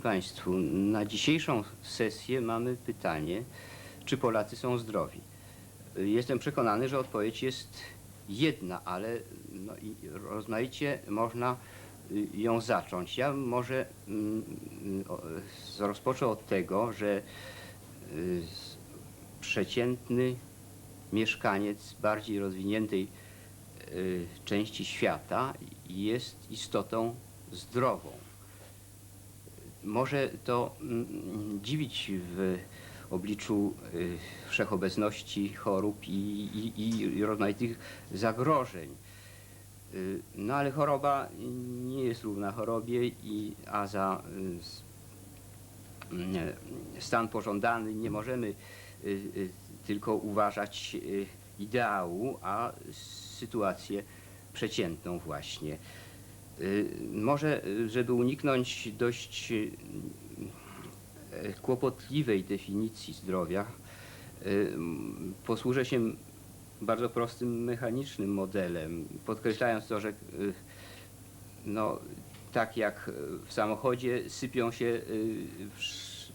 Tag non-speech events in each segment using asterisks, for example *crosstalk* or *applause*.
Państwu. Na dzisiejszą sesję mamy pytanie, czy Polacy są zdrowi. Jestem przekonany, że odpowiedź jest jedna, ale no rozmaicie można y, ją zacząć. Ja może mm, rozpocznę od tego, że y, przeciętny mieszkaniec bardziej rozwiniętej y, części świata jest istotą zdrową. Może to mm, dziwić w obliczu y, wszechobecności chorób i, i, i rozmaitych zagrożeń. Y, No ale choroba nie jest równa chorobie, i, a za y, mm, stan pożądany nie możemy tylko uważać ideału, a sytuację przeciętną właśnie. Y, Może, y, żeby uniknąć dość y, kłopotliwej definicji zdrowia, posłużę się bardzo prostym, mechanicznym modelem, podkreślając to, że no, tak jak w samochodzie sypią się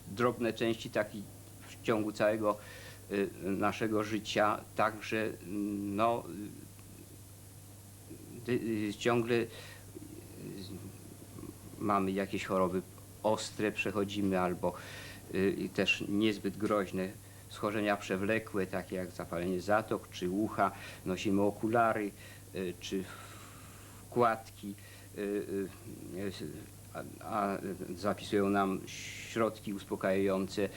drobne części, tak i w ciągu całego naszego życia, także no, ciągle mamy jakieś choroby ostre, przechodzimy albo y, też niezbyt groźne schorzenia przewlekłe, takie jak zapalenie zatok czy ucha, nosimy okulary y, czy wkładki, y, y, a, a zapisują nam środki uspokajające.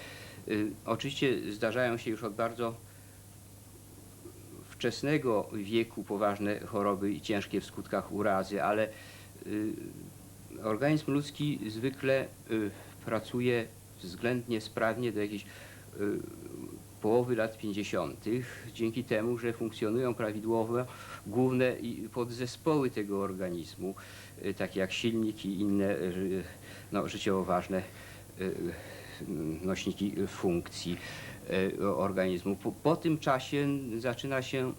Y, Oczywiście zdarzają się już od bardzo wczesnego wieku poważne choroby i ciężkie w skutkach urazy, ale y, organizm ludzki zwykle y, pracuje względnie sprawnie do jakiejś y, połowy lat 50. dzięki temu, że funkcjonują prawidłowo główne podzespoły tego organizmu, y, takie jak silnik i inne y, no, życiowo ważne y, nośniki funkcji y, organizmu. Po, po tym czasie zaczyna się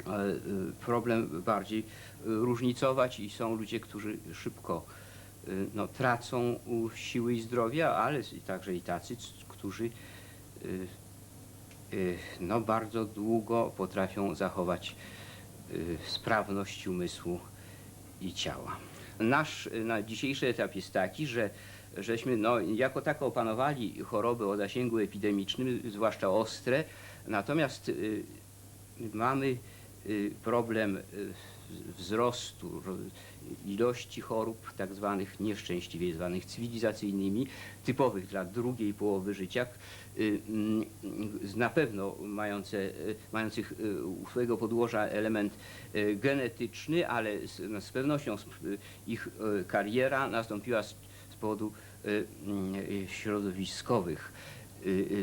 y, problem bardziej y, różnicować i są ludzie, którzy szybko y, no, tracą siły i zdrowia, ale także i tacy, którzy y, y, no, bardzo długo potrafią zachować sprawność umysłu i ciała. Nasz na dzisiejszy etap jest taki, że żeśmy no, jako tako opanowali choroby o zasięgu epidemicznym, zwłaszcza ostre, natomiast mamy problem wzrostu ro- ilości chorób, tak zwanych nieszczęśliwie zwanych cywilizacyjnymi, typowych dla drugiej połowy życia, y, na pewno mające, y, mających y, u swojego podłoża element genetyczny, ale z, no, z pewnością ich kariera nastąpiła z, z powodu środowiskowych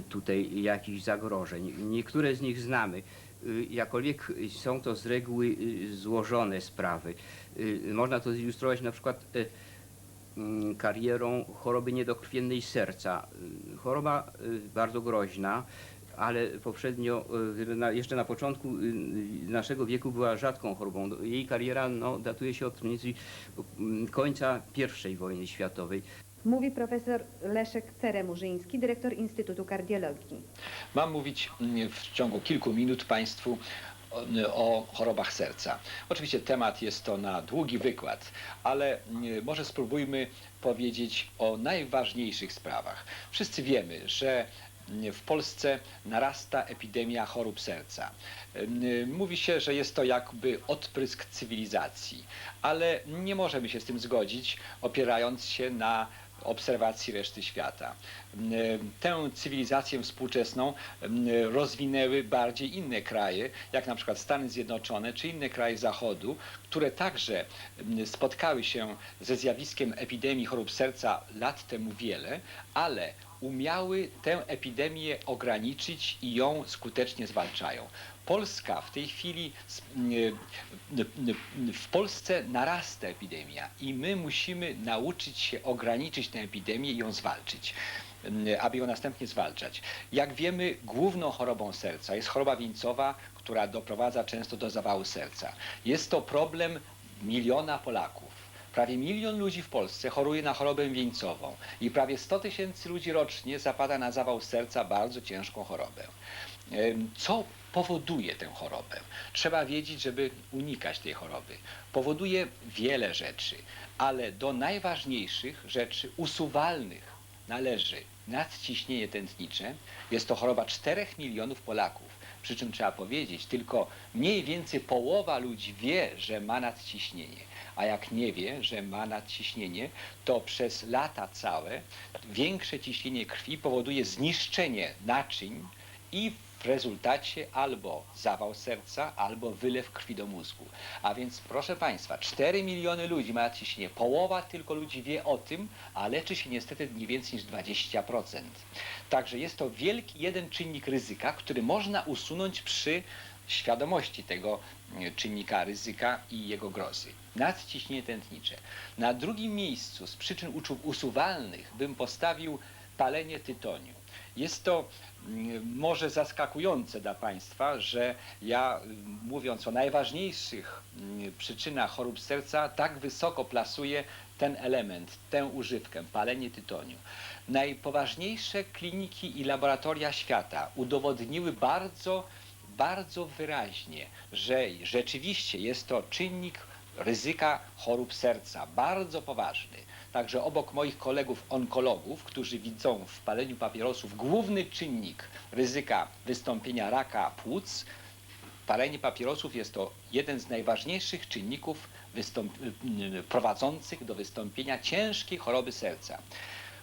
tutaj jakichś zagrożeń. Niektóre z nich znamy. Y, Jakkolwiek są to z reguły y, złożone sprawy. Y, Można to zilustrować na przykład mm, karierą choroby niedokrwiennej serca. Choroba bardzo groźna, ale poprzednio, jeszcze na początku naszego wieku była rzadką chorobą. Jej kariera no, datuje się od mniej więcej mm, końca I wojny światowej. Mówi profesor Leszek Ceremurzyński, dyrektor Instytutu Kardiologii. Mam mówić mm, w ciągu kilku minut Państwu o, o chorobach serca. Oczywiście temat jest to na długi wykład, ale mm, może spróbujmy powiedzieć o najważniejszych sprawach. Wszyscy wiemy, że mm, w Polsce narasta epidemia chorób serca. Mówi się, że jest to jakby odprysk cywilizacji, ale nie możemy się z tym zgodzić, opierając się na obserwacji reszty świata. Ym, Tę cywilizację współczesną ym, rozwinęły bardziej inne kraje, jak na przykład Stany Zjednoczone czy inne kraje Zachodu, które także ym, spotkały się ze zjawiskiem epidemii chorób serca lat temu wiele, ale umiały tę epidemię ograniczyć i ją skutecznie zwalczają. Polska w tej chwili, w Polsce narasta epidemia i my musimy nauczyć się ograniczyć tę epidemię i ją zwalczyć. aby ją następnie zwalczać. Jak wiemy, główną chorobą serca jest choroba wieńcowa, która doprowadza często do zawału serca. Jest to problem miliona Polaków. Prawie milion ludzi w Polsce choruje na chorobę wieńcową i prawie 100 tysięcy ludzi rocznie zapada na zawał serca, bardzo ciężką chorobę. Co powoduje tę chorobę? Trzeba wiedzieć, żeby unikać tej choroby. Powoduje wiele rzeczy, ale do najważniejszych rzeczy usuwalnych należy nadciśnienie tętnicze. Jest to choroba 4 milionów Polaków. Przy czym trzeba powiedzieć, tylko mniej więcej połowa ludzi wie, że ma nadciśnienie. A jak nie wie, że ma nadciśnienie, to przez lata całe większe ciśnienie krwi powoduje zniszczenie naczyń i w rezultacie albo zawał serca, albo wylew krwi do mózgu. A więc proszę Państwa, 4 miliony ludzi ma nadciśnienie. Połowa tylko ludzi wie o tym, a leczy się niestety nie więcej niż 20%. Także jest to wielki jeden czynnik ryzyka, który można usunąć przy świadomości tego e, czynnika ryzyka i jego grozy. Nadciśnienie tętnicze. Na drugim miejscu z przyczyn usuwalnych bym postawił palenie tytoniu. Jest to mm, może zaskakujące dla Państwa, że ja mm, mówiąc o najważniejszych mm, przyczynach chorób serca tak wysoko plasuję ten element, tę używkę, palenie tytoniu. Najpoważniejsze kliniki i laboratoria świata udowodniły bardzo, bardzo wyraźnie, że rzeczywiście jest to czynnik ryzyka chorób serca, bardzo poważny. Także obok moich kolegów onkologów, którzy widzą w paleniu papierosów główny czynnik ryzyka wystąpienia raka płuc, palenie papierosów jest to jeden z najważniejszych czynników y, prowadzących do wystąpienia ciężkiej choroby serca.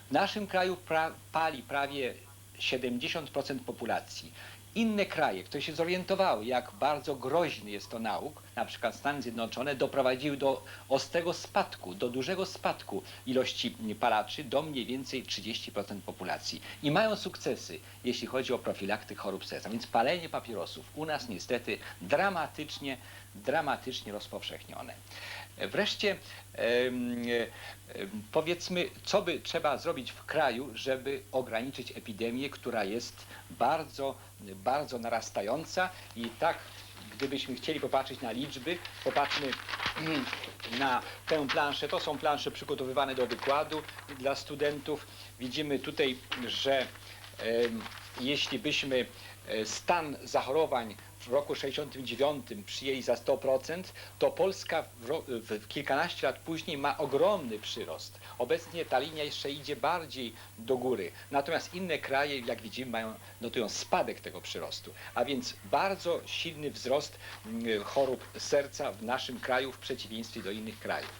W naszym kraju pra- pali prawie 70% populacji. Inne kraje, które się zorientowały, jak bardzo groźny jest to nauk, na przykład Stany Zjednoczone, doprowadziły do ostrego spadku, do dużego spadku ilości palaczy do mniej więcej 30% populacji. I mają sukcesy, jeśli chodzi o profilaktykę chorób serca. Więc palenie papierosów u nas niestety dramatycznie, dramatycznie rozpowszechnione. Wreszcie powiedzmy, co by trzeba zrobić w kraju, żeby ograniczyć epidemię, która jest bardzo, bardzo narastająca i tak gdybyśmy chcieli popatrzeć na liczby, popatrzmy *clears throat* na tę planszę. To są plansze przygotowywane do wykładu dla studentów. Widzimy tutaj, że jeśli byśmy e, stan zachorowań w roku 69 przyjęli za 100%, to Polska w, w kilkanaście lat później ma ogromny przyrost. Obecnie ta linia jeszcze idzie bardziej do góry. Natomiast inne kraje, jak widzimy, mają, notują spadek tego przyrostu. A więc bardzo silny wzrost mm, chorób serca w naszym kraju w przeciwieństwie do innych krajów.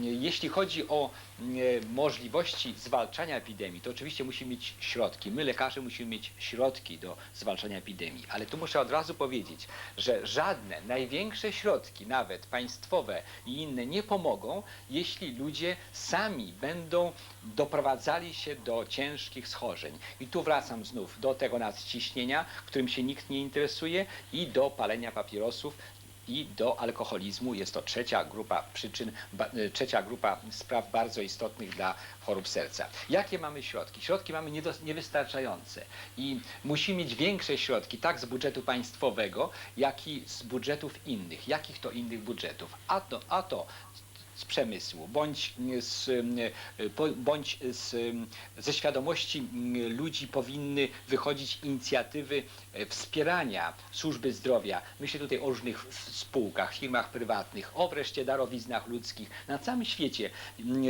Jeśli chodzi o mm, możliwości zwalczania epidemii, to oczywiście musimy mieć środki. My, lekarze, musimy mieć środki do zwalczania epidemii. Ale tu muszę od razu powiedzieć, że żadne największe środki, nawet państwowe i inne, nie pomogą, jeśli ludzie sami będą doprowadzali się do ciężkich schorzeń. I tu wracam znów do tego nadciśnienia, którym się nikt nie interesuje, i do palenia papierosów, i do alkoholizmu. Jest to trzecia grupa przyczyn, e, trzecia grupa spraw bardzo istotnych dla chorób serca. Jakie mamy środki? Środki mamy niewystarczające i musimy mieć większe środki, tak z budżetu państwowego, jak i z budżetów innych. Jakich to innych budżetów? A to, a to z przemysłu, bądź, z, e, po- bądź z, ze świadomości ludzi powinny wychodzić inicjatywy e, wspierania służby zdrowia. Myślę tutaj o różnych spółkach, firmach prywatnych, o wreszcie darowiznach ludzkich. Na całym świecie m,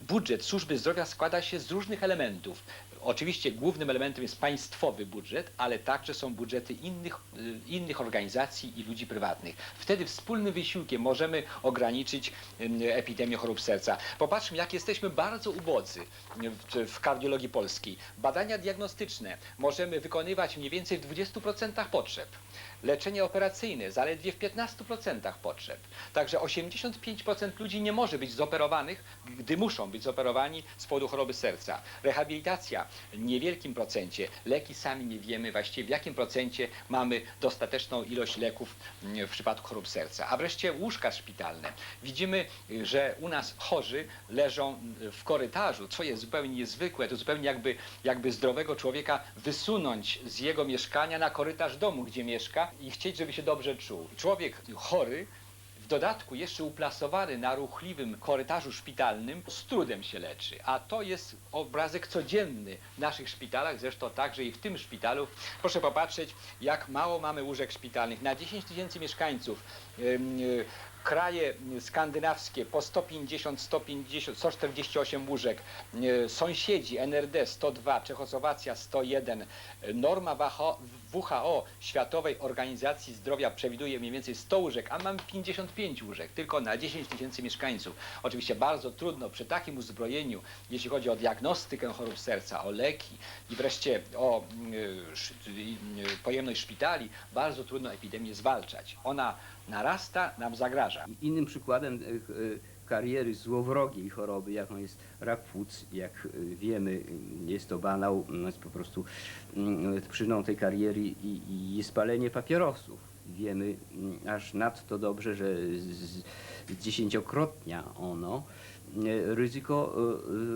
budżet służby zdrowia składa się z różnych elementów. Oczywiście głównym elementem jest państwowy budżet, ale także są budżety innych, y, innych organizacji i ludzi prywatnych. Wtedy wspólnym wysiłkiem możemy ograniczyć ym, epidemię chorób serca. Popatrzmy, jak jesteśmy bardzo ubodzy w, w kardiologii polskiej. Badania diagnostyczne możemy wykonywać mniej więcej w 20% potrzeb. Leczenie operacyjne zaledwie w 15% potrzeb. Także 85% ludzi nie może być zoperowanych, gdy muszą być zoperowani z powodu choroby serca. Rehabilitacja niewielkim procencie. Leki sami nie wiemy właściwie w jakim procencie mamy dostateczną ilość leków mm, w przypadku chorób serca. A wreszcie łóżka szpitalne. Widzimy, y, że u nas chorzy leżą y, w korytarzu, co jest zupełnie niezwykłe. To zupełnie jakby, jakby zdrowego człowieka wysunąć z jego mieszkania na korytarz domu, gdzie mieszka i chcieć, żeby się dobrze czuł. Człowiek chory w dodatku jeszcze uplasowany na ruchliwym korytarzu szpitalnym z trudem się leczy. A to jest obrazek codzienny w naszych szpitalach, zresztą także i w tym szpitalu. Proszę popatrzeć, jak mało mamy łóżek szpitalnych. Na 10 tysięcy mieszkańców y, kraje skandynawskie po 150, 150, 148 łóżek, y, sąsiedzi NRD 102, Czechosłowacja 101, y, norma WHO, Światowej Organizacji Zdrowia przewiduje mniej więcej 100 łóżek, a mamy 55 łóżek, tylko na 10 tysięcy mieszkańców. Oczywiście bardzo trudno przy takim uzbrojeniu, jeśli chodzi o diagnostykę chorób serca, o leki i wreszcie o sz- y, pojemność szpitali, bardzo trudno epidemię zwalczać. Ona narasta, nam zagraża. Innym przykładem e, e, kariery złowrogiej choroby, jaką jest rak płuc, jak e, wiemy, jest to banał, no jest po prostu mm, przyczyną tej kariery i, i jest palenie papierosów. Wiemy mm, aż nadto dobrze, że z- z- dziesięciokrotnia ono ryzyko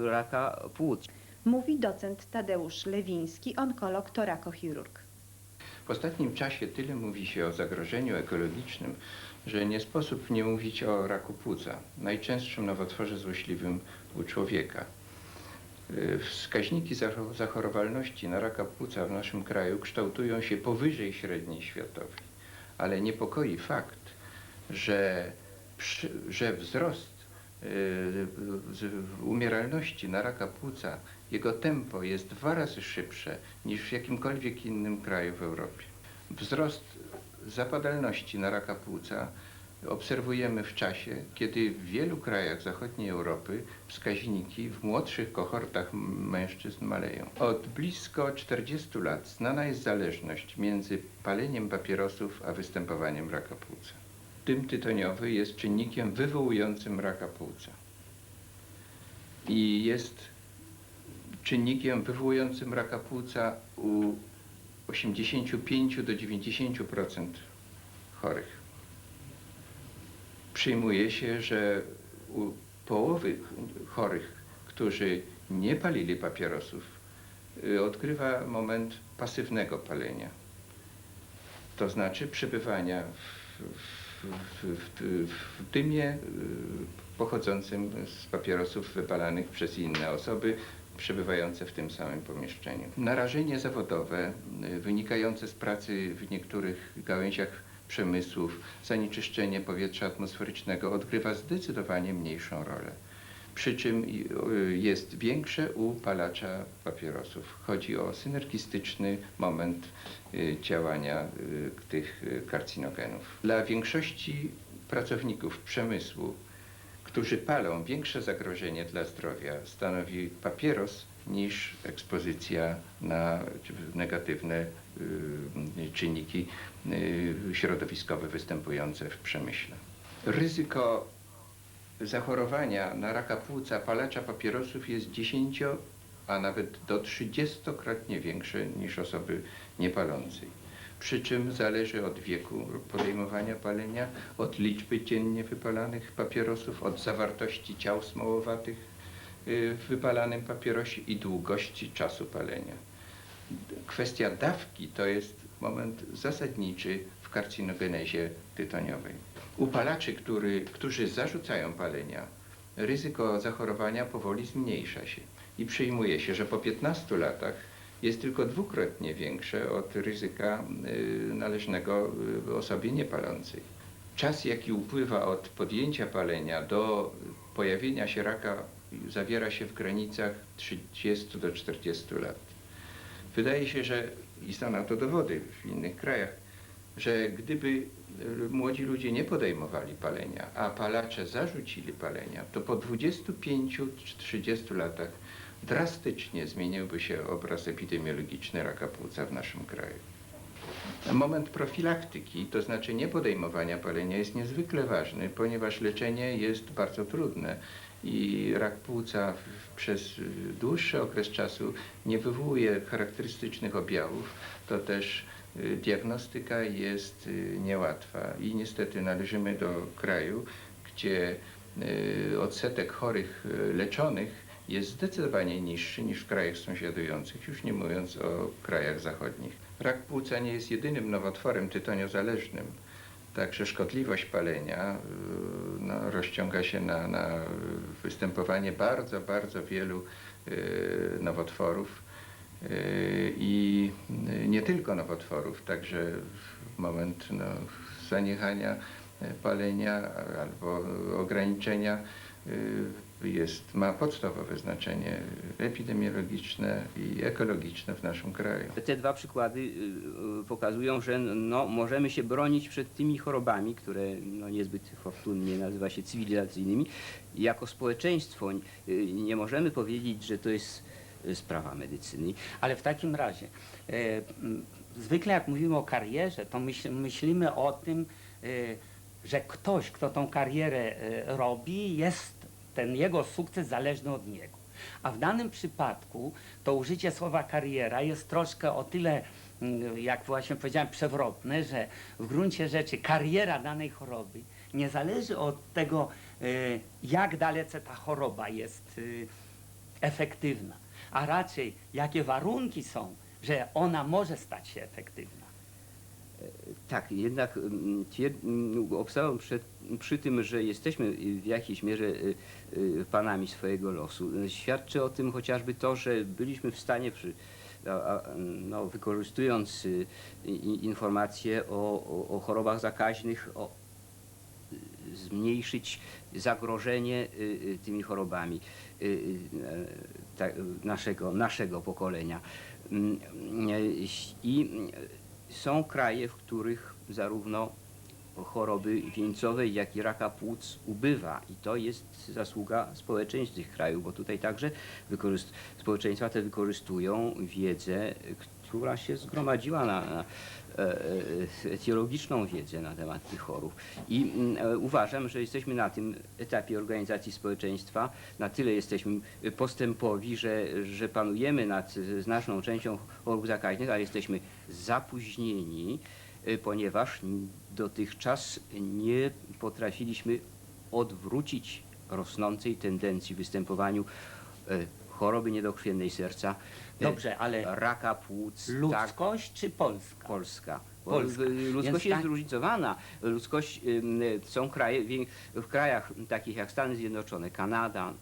raka płuc. Mówi docent Tadeusz Lewiński, onkolog torakochirurg. W ostatnim czasie tyle mówi się o zagrożeniu ekologicznym, że nie sposób nie mówić o raku płuca, najczęstszym nowotworze złośliwym u człowieka. Y, Wskaźniki zacho- zachorowalności na raka płuca w naszym kraju kształtują się powyżej średniej światowej, ale niepokoi fakt, że, że wzrost y, umieralności na raka płuca, jego tempo jest dwa razy szybsze niż w jakimkolwiek innym kraju w Europie. Wzrost zapadalności na raka płuca obserwujemy w czasie, kiedy w wielu krajach zachodniej Europy wskaźniki w młodszych kohortach mężczyzn maleją. Od blisko 40 lat znana jest zależność między paleniem papierosów a występowaniem raka płuca. Dym tytoniowy jest czynnikiem wywołującym raka płuca i jest czynnikiem wywołującym raka płuca u 85 do 90% chorych. Przyjmuje się, że u połowy chorych, którzy nie palili papierosów, y, odgrywa moment pasywnego palenia. To znaczy przebywania w, w, w, w, w dymie y, pochodzącym z papierosów wypalanych przez inne osoby przebywające w tym samym pomieszczeniu. Narażenie zawodowe y, wynikające z pracy w niektórych gałęziach przemysłów, zanieczyszczenie powietrza atmosferycznego odgrywa zdecydowanie mniejszą rolę. Przy czym y, jest większe u palacza papierosów. Chodzi o synergistyczny moment y, działania tych karcinogenów. Dla większości pracowników przemysłu którzy palą, większe zagrożenie dla zdrowia stanowi papieros niż ekspozycja na negatywne y, czynniki y, środowiskowe występujące w przemyśle. Ryzyko zachorowania na raka płuca palacza papierosów jest 10, a nawet do 30-krotnie większe niż osoby niepalącej przy czym zależy od wieku podejmowania palenia, od liczby dziennie wypalanych papierosów, od zawartości ciał smołowatych y, w wypalanym papierosie i długości czasu palenia. Kwestia dawki to jest moment zasadniczy w karcinogenezie tytoniowej. U palaczy, który, którzy zarzucają palenia, ryzyko zachorowania powoli zmniejsza się i przyjmuje się, że po 15 latach jest tylko dwukrotnie większe od ryzyka y, należnego y, osobie niepalącej. Czas, jaki upływa od podjęcia palenia do pojawienia się raka, zawiera się w granicach 30 do 40 lat. Wydaje się, że i są na to dowody w innych krajach, że gdyby y, młodzi ludzie nie podejmowali palenia, a palacze zarzucili palenia, to po 25-30 latach drastycznie zmieniłby się obraz epidemiologiczny raka płuca w naszym kraju. Moment profilaktyki, to znaczy nie podejmowania palenia, jest niezwykle ważny, ponieważ leczenie jest bardzo trudne i rak płuca przez dłuższy okres czasu nie wywołuje charakterystycznych objawów. To też y, diagnostyka jest y, niełatwa i niestety należymy do kraju, gdzie y, odsetek chorych leczonych jest zdecydowanie niższy niż w krajach sąsiadujących, już nie mówiąc o krajach zachodnich. Rak płuca nie jest jedynym nowotworem tytoniozależnym. Także szkodliwość palenia y, no, rozciąga się na, na występowanie bardzo, bardzo wielu y, nowotworów y, i nie tylko nowotworów, także w moment no, zaniechania palenia albo ograniczenia jest, ma podstawowe znaczenie epidemiologiczne i ekologiczne w naszym kraju. Te dwa przykłady y, y, pokazują, że no, możemy się bronić przed tymi chorobami, które no, niezbyt fortunnie nazywa się cywilizacyjnymi. Jako społeczeństwo y, nie możemy powiedzieć, że to jest sprawa medycyny. Ale w takim razie, e, zwykle jak mówimy o karierze, to myśl, myślimy o tym, że ktoś, kto tą karierę e, robi, jest ten jego sukces zależny od niego. A w danym przypadku to użycie słowa kariera jest troszkę o tyle, mm, jak właśnie powiedziałem, przewrotne, że w gruncie rzeczy kariera danej choroby nie zależy od tego, e, jak dalece ta choroba jest e, efektywna, a raczej jakie warunki są, że ona może stać się efektywna. Tak, jednak mm, mm, obstałem przy tym, że jesteśmy w jakiejś mierze y, y, panami swojego losu. Świadczy o tym chociażby to, że byliśmy w stanie przy, no, wykorzystując y, informacje o, o, o chorobach zakaźnych, o, zmniejszyć zagrożenie tymi chorobami naszego, naszego pokolenia. Mm, I są kraje, w których zarówno choroby wieńcowej, jak i raka płuc ubywa. I to jest zasługa społeczeństw tych krajów, bo tutaj także społeczeństwa te wykorzystują wiedzę, która się zgromadziła na, na etiologiczną wiedzę na temat tych chorób. I mm, e, uważam, że jesteśmy na tym etapie organizacji społeczeństwa, na tyle jesteśmy postępowi, że, że panujemy nad znaczną częścią chorób zakaźnych, ale jesteśmy zapóźnieni, e, ponieważ dotychczas nie potrafiliśmy odwrócić rosnącej tendencji w występowaniu e, choroby niedokrwiennej serca, e, Dobrze, ale raka płuc, tak, ludzkość czy Polska? Polska. Bo Polska. Ludzkość Więc jest tak- zróżnicowana. Ludzkość, ym, są kraje, w krajach takich jak Stany Zjednoczone, Kanada,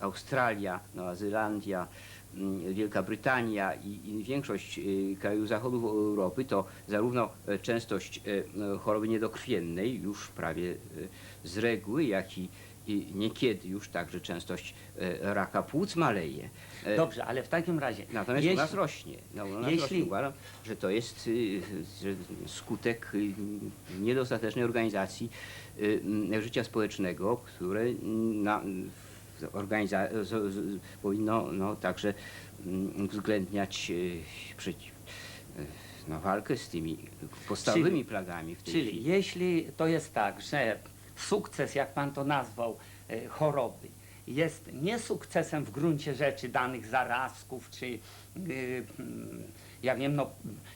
Australia, Nowa Zelandia, ym, Wielka Brytania i, i większość y, krajów zachodu Europy, to zarówno e, częstość e, no, choroby niedokrwiennej już prawie e, z reguły, jak i, i niekiedy już także częstość e, raka płuc maleje. E, Dobrze, ale w takim razie, Natomiast u jeśli, nas rośnie. No, u nas jeśli- rośnie. Uważam, że to jest y, że skutek y, niedostatecznej organizacji y, życia społecznego, które na, organiza- powinno no, także mm, uwzględniać przeciw, no, walkę z tymi podstawowymi Czyli- plagami w tej czyli chwili. jeśli to jest tak, że sukces, jak pan to nazwał, e, choroby, jest nie sukcesem w gruncie rzeczy danych zarazków, czy y, mm, ja wiem, no,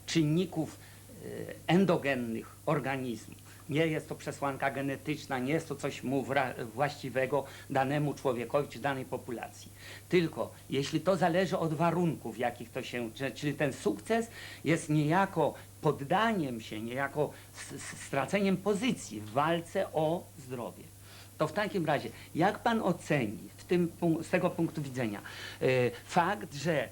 czynników y, endogennych organizmu. Nie jest to przesłanka genetyczna, nie jest to coś mu właściwego danemu człowiekowi czy danej populacji. Tylko jeśli to zależy od warunków, w jakich to się, czyli ten sukces jest niejako poddaniem się, niejako straceniem pozycji w walce o zdrowie. To w takim razie, jak pan oceni w tym, z tego punktu widzenia e, fakt, że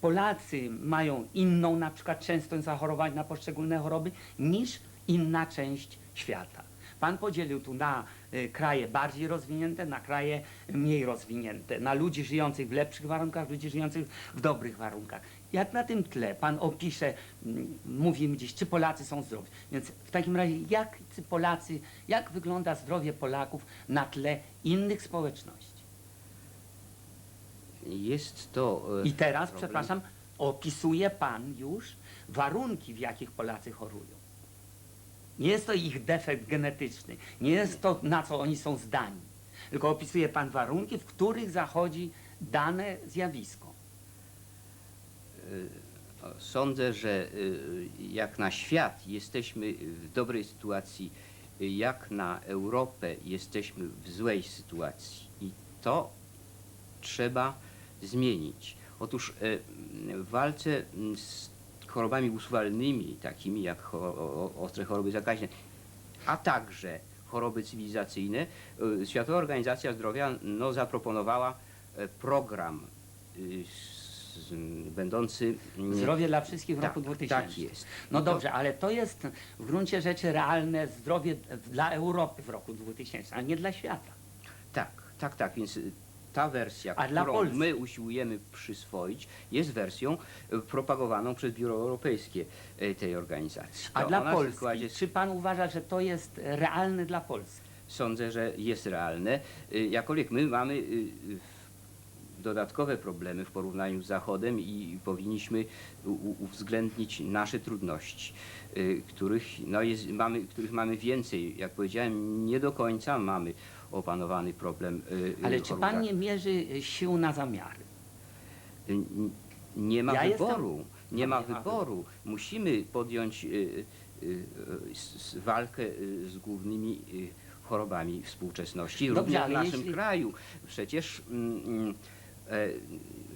Polacy mają inną na przykład częstość zachorowań na poszczególne choroby niż inna część świata? Pan podzielił tu na y, kraje bardziej rozwinięte, na kraje mniej rozwinięte, na ludzi żyjących w lepszych warunkach, ludzi żyjących w dobrych warunkach. Jak na tym tle pan opisze, mm, mówimy dziś, czy Polacy są zdrowi. Więc w takim razie, jak ci Polacy, jak wygląda zdrowie Polaków na tle innych społeczności? Jest to. e, I teraz, problem. przepraszam, opisuje pan już warunki, w jakich Polacy chorują. Nie jest to ich defekt genetyczny, nie jest to na co oni są zdani, tylko opisuje pan warunki, w których zachodzi dane zjawisko. Sądzę, że y, jak na świat jesteśmy w dobrej sytuacji, y, jak na Europę jesteśmy w złej sytuacji. I to trzeba zmienić. Otóż y, w walce mm, z chorobami usuwalnymi, takimi jak ostre choroby zakaźne, a także choroby cywilizacyjne, y, Światowa Organizacja Zdrowia no, zaproponowała program y, będący mm, Zdrowie dla wszystkich w tak, roku 2000. Tak jest. No dobrze, ale to jest w gruncie rzeczy realne zdrowie dla Europy w roku 2000, a nie dla świata. Tak, tak, tak, więc ta wersja, A dla którą my usiłujemy przyswoić, jest wersją y, propagowaną przez Biuro Europejskie y, tej organizacji. A To dla ona w Polski, składzie- czy pan uważa, że to jest realne dla Polski? Sądzę, że jest realne. Y, Jakkolwiek my mamy dodatkowe problemy w porównaniu z Zachodem i powinniśmy uwzględnić nasze trudności, y, których, no jest, mamy, których mamy więcej. Jak powiedziałem, nie do końca mamy opanowany problem. y, Ale y, czy chorób pan nie mierzy sił na zamiary? Nie ma Ja jestem- wyboru. Nie ma nie ma wyboru. Musimy podjąć walkę z głównymi chorobami współczesności, Dobrze, również w ale naszym jeśli- kraju. Przecież mm, mm,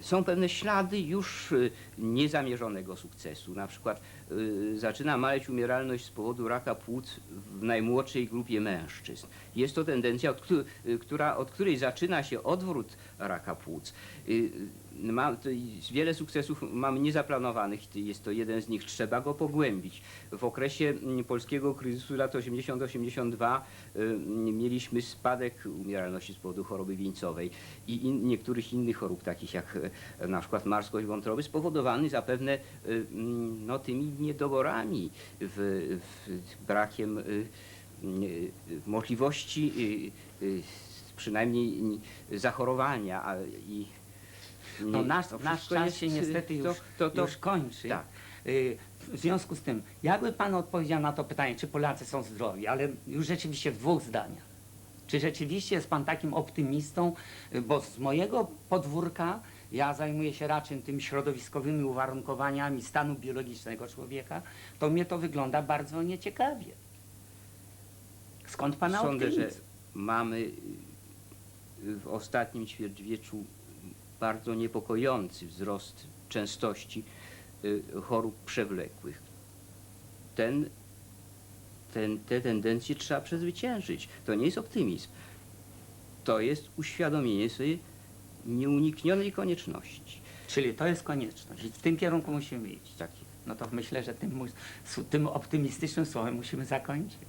są pewne ślady już y, niezamierzonego sukcesu. Na przykład y, zaczyna maleć umieralność z powodu raka płuc w najmłodszej grupie mężczyzn. Jest to tendencja, od, któ- która, od której zaczyna się odwrót raka płuc. Y, y, Ma, to i wiele sukcesów mamy niezaplanowanych, jest to jeden z nich, trzeba go pogłębić. W okresie mm, polskiego kryzysu lat 80-82 y, mieliśmy spadek umieralności z powodu choroby wieńcowej i in, niektórych innych chorób, takich jak e, na przykład marskość wątroby, spowodowany zapewne y, mm, no, tymi niedoborami, w, w, brakiem y, y, możliwości y, y, przynajmniej y, zachorowania i No nie, nasz, to nasz wszystko czas jest, się y, niestety to- już, to- to- już kończy. tak. Y, W związku z tym, jakby pan odpowiedział na to pytanie, czy Polacy są zdrowi, ale już rzeczywiście w dwóch zdaniach. Czy rzeczywiście jest pan takim optymistą? Y, Bo z mojego podwórka ja zajmuję się raczej tymi środowiskowymi uwarunkowaniami stanu biologicznego człowieka, to mnie to wygląda bardzo nieciekawie. Skąd pana Sądzę, że optymizm? mamy y, w ostatnim ćwierćwieczu bardzo niepokojący wzrost częstości y, chorób przewlekłych. Ten, ten, te tendencje trzeba przezwyciężyć. To nie jest optymizm. To jest uświadomienie sobie nieuniknionej konieczności. Czyli to jest konieczność i w tym kierunku musimy iść. Tak. No to myślę, że tym, tym optymistycznym słowem musimy zakończyć.